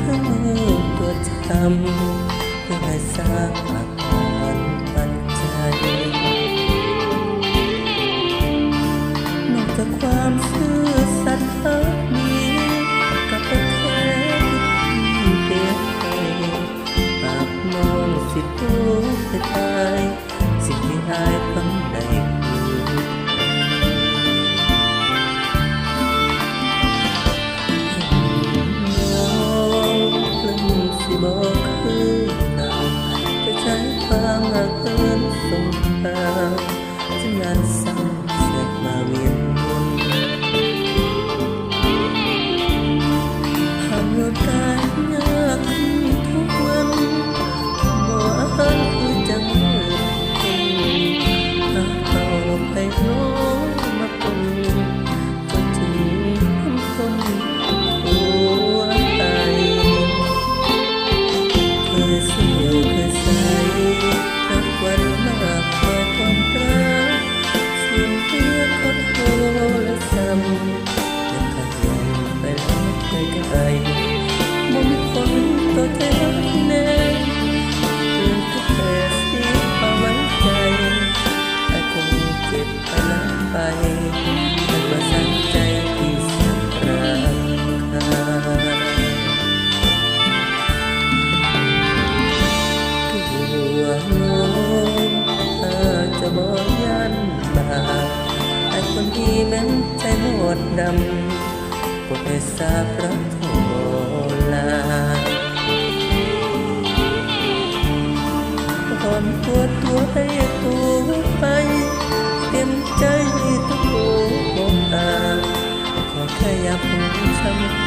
เข้ตัวทำเพื่อสร้าง criança เอิจะบอกยันบาไอคนดีแม้นใจหดดำปวดให้าบรัโทลาอนตัวตัวให้ตัวไปเต็มใจทุกหัวตาขอแค่อย่าพูดซ้ำ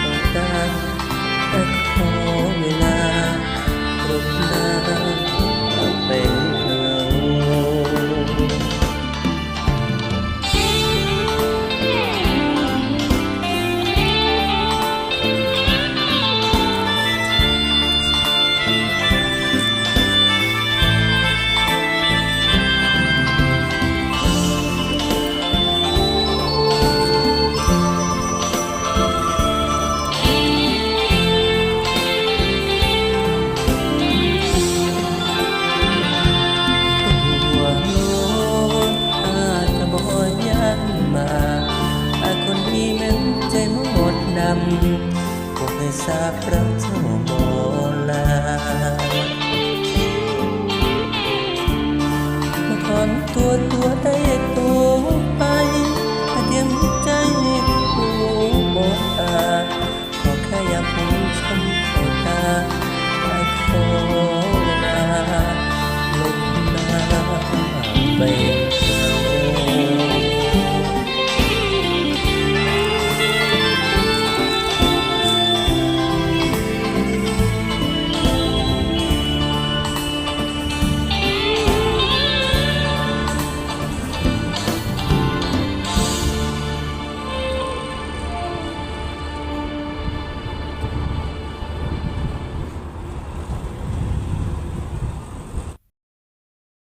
จากเรา